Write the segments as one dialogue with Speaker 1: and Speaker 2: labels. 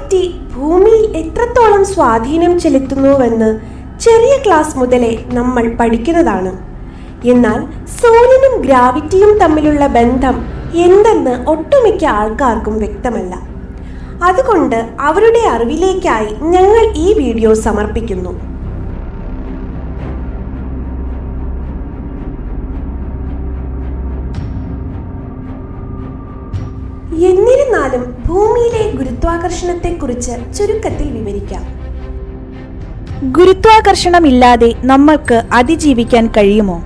Speaker 1: Gravity ഭൂമിയിൽ എത്രത്തോളം സ്വാധീനം ചെലുത്തുന്നുവെന്ന് ചെറിയ ക്ലാസ് മുതലേ നമ്മൾ പഠിക്കുന്നതാണ്. എന്നാൽ സൂര്യനും ഗ്രാവിറ്റിയും തമ്മിലുള്ള ബന്ധം എന്തെന്ന് ഒട്ടുമിക്ക ആൾക്കാർക്കും വ്യക്തമല്ല. അതുകൊണ്ട് അവരുടെ അറിവിലേക്കായി ഞങ്ങൾ ഈ വീഡിയോ സമർപ്പിക്കുന്നു. എന്നിരുന്നാലും ഭൂമിയിലെ ഗുരുത്വാകർഷണത്തെക്കുറിച്ച് ചുരുക്കത്തിൽ വിവരിക്കാം.
Speaker 2: ഗുരുത്വാകർഷണമില്ലാതെ നമ്മൾക്ക് അതിജീവിക്കാൻ കഴിയുമോ?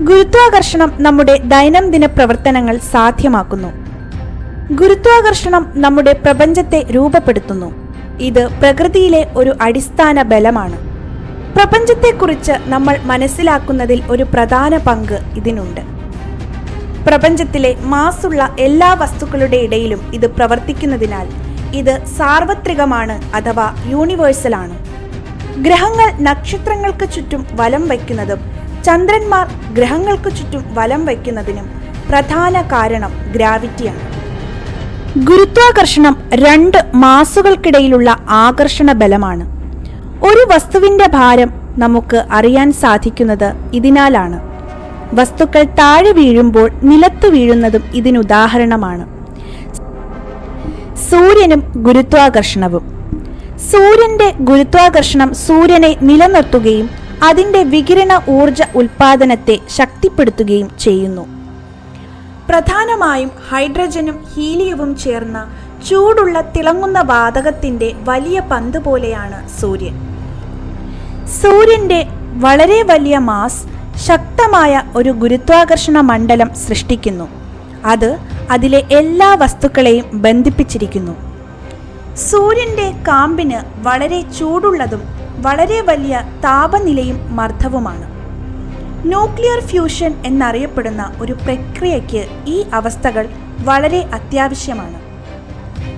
Speaker 2: ഗുരുത്വാകർഷണം നമ്മുടെ ദൈനംദിന പ്രവർത്തനങ്ങൾ സാധ്യമാക്കുന്നു. ഗുരുത്വാകർഷണം നമ്മുടെ പ്രപഞ്ചത്തെ രൂപപ്പെടുത്തുന്നു. ഇത് പ്രകൃതിയിലെ ഒരു അടിസ്ഥാന ബലമാണ്. പ്രപഞ്ചത്തെക്കുറിച്ച് നമ്മൾ മനസ്സിലാക്കുന്നതിൽ ഒരു പ്രധാന പങ്ക് ഇതിനുണ്ട്. പ്രപഞ്ചത്തിലെ മാസുള്ള എല്ലാ വസ്തുക്കളുടെ ഇടയിലും ഇത് പ്രവർത്തിക്കുന്നതിനാൽ ഇത് സാർവത്രികമാണ് അഥവാ യൂണിവേഴ്സലാണ്. ഗ്രഹങ്ങൾ നക്ഷത്രങ്ങൾക്ക് ചുറ്റും വലം വയ്ക്കുന്നതും ചന്ദ്രന്മാർ ഗ്രഹങ്ങൾക്ക് ചുറ്റും വലം വയ്ക്കുന്നതിനും പ്രധാന കാരണം ഗ്രാവിറ്റിയാണ്. ഗുരുത്വാകർഷണം രണ്ട് മാസുകൾക്കിടയിലുള്ള ആകർഷണ ബലമാണ്. ഒരു വസ്തുവിന്റെ ഭാരം നമുക്ക് അറിയാൻ സാധിക്കുന്നത് ഇതിനാലാണ്. വസ്തുക്കൾ താഴെ വീഴുമ്പോൾ നിലത്തു വീഴുന്നതും ഇതിനുദാഹരണമാണ് സൂര്യനും ഗുരുത്വാകർഷണവും. സൂര്യന്റെ ഗുരുത്വാകർഷണം സൂര്യനെ നിലനിർത്തുകയും അതിന്റെ വികിരണ ഊർജ ഉൽപാദനത്തെ ശക്തിപ്പെടുത്തുകയും ചെയ്യുന്നു. പ്രധാനമായും ഹൈഡ്രജനും ഹീലിയവും ചേർന്ന ചൂടുള്ള തിളങ്ങുന്ന വാതകത്തിന്റെ വലിയ പന്ത് പോലെയാണ് സൂര്യൻ. സൂര്യന്റെ വളരെ വലിയ മാസ് ശക്തമായ ഒരു ഗുരുത്വാകർഷണ മണ്ഡലം സൃഷ്ടിക്കുന്നു. അത് അതിലെ എല്ലാ വസ്തുക്കളെയും ബന്ധിപ്പിച്ചിരിക്കുന്നു. സൂര്യന്റെ കാമ്പിന് വളരെ ചൂടുള്ളതും വളരെ വലിയ താപനിലയും മർദ്ദവുമാണ്. ന്യൂക്ലിയർ ഫ്യൂഷൻ എന്നറിയപ്പെടുന്ന ഒരു പ്രക്രിയയ്ക്ക് ഈ അവസ്ഥകൾ വളരെ അത്യാവശ്യമാണ്.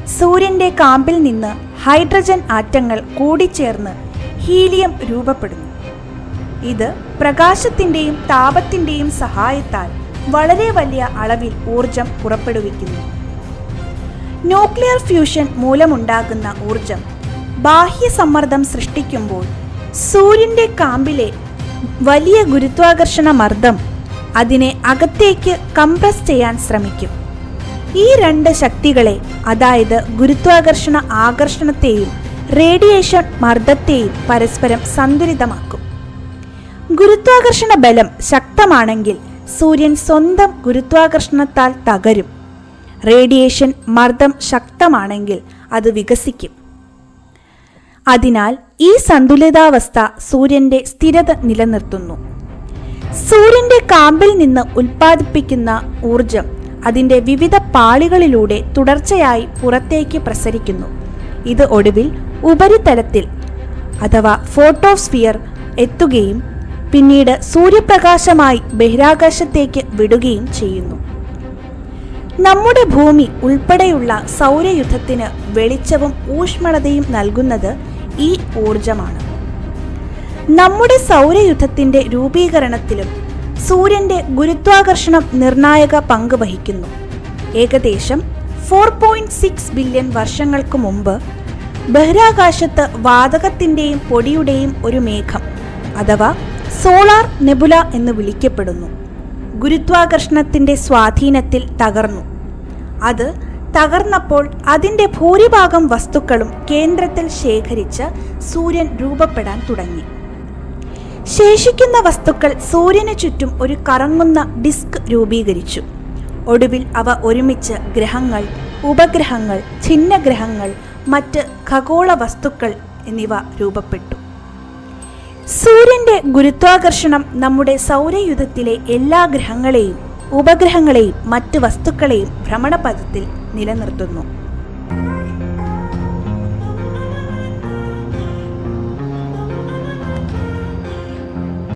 Speaker 2: സൂര്യന്റെ കാമ്പിൽ നിന്ന് ഹൈഡ്രജൻ ആറ്റങ്ങൾ കൂടിച്ചേർന്ന് ഹീലിയം രൂപപ്പെടുന്നു. ഇത് പ്രകാശത്തിന്റെയും താപത്തിന്റെയും സഹായത്താൽ വളരെ വലിയ അളവിൽ ഊർജം പുറപ്പെടുവിക്കുന്നു. ന്യൂക്ലിയർ ഫ്യൂഷൻ മൂലമുണ്ടാകുന്ന ഊർജം ബാഹ്യ സമ്മർദ്ദം സൃഷ്ടിക്കുമ്പോൾ സൂര്യന്റെ കാമ്പിലെ വലിയ ഗുരുത്വാകർഷണ മർദ്ദം അതിനെ അകത്തേക്ക് കംപ്രസ് ചെയ്യാൻ ശ്രമിക്കും. ഈ രണ്ട് ശക്തികളെ അതായത് ഗുരുത്വാകർഷണ ആകർഷണത്തെയും റേഡിയേഷൻ മർദ്ദത്തെയും പരസ്പരം സന്തുലിതമാക്കും. ഗുരുത്വാകർഷണ ബലം ശക്തമാണെങ്കിൽ സൂര്യൻ സ്വന്തം ഗുരുത്വാകർഷണത്താൽ തകരും. റേഡിയേഷൻ മർദ്ദം ശക്തമാണെങ്കിൽ അത് വികസിക്കും. അതിനാൽ ഈ സന്തുലിതാവസ്ഥ സൂര്യന്റെ സ്ഥിരത നിലനിർത്തുന്നു. സൂര്യന്റെ കാമ്പിൽ നിന്ന് ഉൽപ്പാദിപ്പിക്കുന്ന ഊർജം അതിന്റെ വിവിധ പാളികളിലൂടെ തുടർച്ചയായി പുറത്തേക്ക് പ്രസരിക്കുന്നു. ഇത് ഒടുവിൽ ഉപരിതലത്തിൽ അഥവാ ഫോട്ടോസ്ഫിയർ എത്തുകയും പിന്നീട് സൂര്യപ്രകാശമായി ബഹിരാകാശത്തേക്ക് വിടുകയും ചെയ്യുന്നു. നമ്മുടെ ഭൂമി ഉൾപ്പെടെയുള്ള സൗരയുദ്ധത്തിന് വെളിച്ചവും ഊഷ്മളതയും നൽകുന്നത് ഈ ഊർജമാണ് നമ്മുടെ സൗരയുദ്ധത്തിന്റെ രൂപീകരണത്തിലും സൂര്യന്റെ ഗുരുത്വാകർഷണം നിർണായക പങ്ക് വഹിക്കുന്നു. ഏകദേശം ഫോർ പോയിന്റ് സിക്സ് ബില്യൺ വർഷങ്ങൾക്ക് മുമ്പ് ബഹിരാകാശത്ത് വാതകത്തിന്റെയും പൊടിയുടെയും ഒരു മേഘം അഥവാ സോളാർ നെബുല എന്ന് വിളിക്കപ്പെടുന്നു. ഗുരുത്വാകർഷണത്തിന്റെ സ്വാധീനത്തിൽ തകർന്നു. അത് തകർന്നപ്പോൾ അതിന്റെ ഭൂരിഭാഗം വസ്തുക്കളും കേന്ദ്രത്തിൽ ശേഖരിച്ച് സൂര്യൻ രൂപപ്പെടാൻ തുടങ്ങി. ശേഷിക്കുന്ന വസ്തുക്കൾ സൂര്യന് ചുറ്റും ഒരു കറങ്ങുന്ന ഡിസ്ക് രൂപീകരിച്ചു. ഒടുവിൽ അവ ഒരുമിച്ച് ഗ്രഹങ്ങൾ ഉപഗ്രഹങ്ങൾ ഛിന്നഗ്രഹങ്ങൾ മറ്റ് ഖഗോള വസ്തുക്കൾ എന്നിവ രൂപപ്പെട്ടു. സൂര്യന്റെ ഗുരുത്വാകർഷണം നമ്മുടെ സൗരയുധത്തിലെ എല്ലാ ഗ്രഹങ്ങളെയും ഉപഗ്രഹങ്ങളെയും മറ്റു വസ്തുക്കളെയും ഭ്രമണപഥത്തിൽ നിലനിർത്തുന്നു.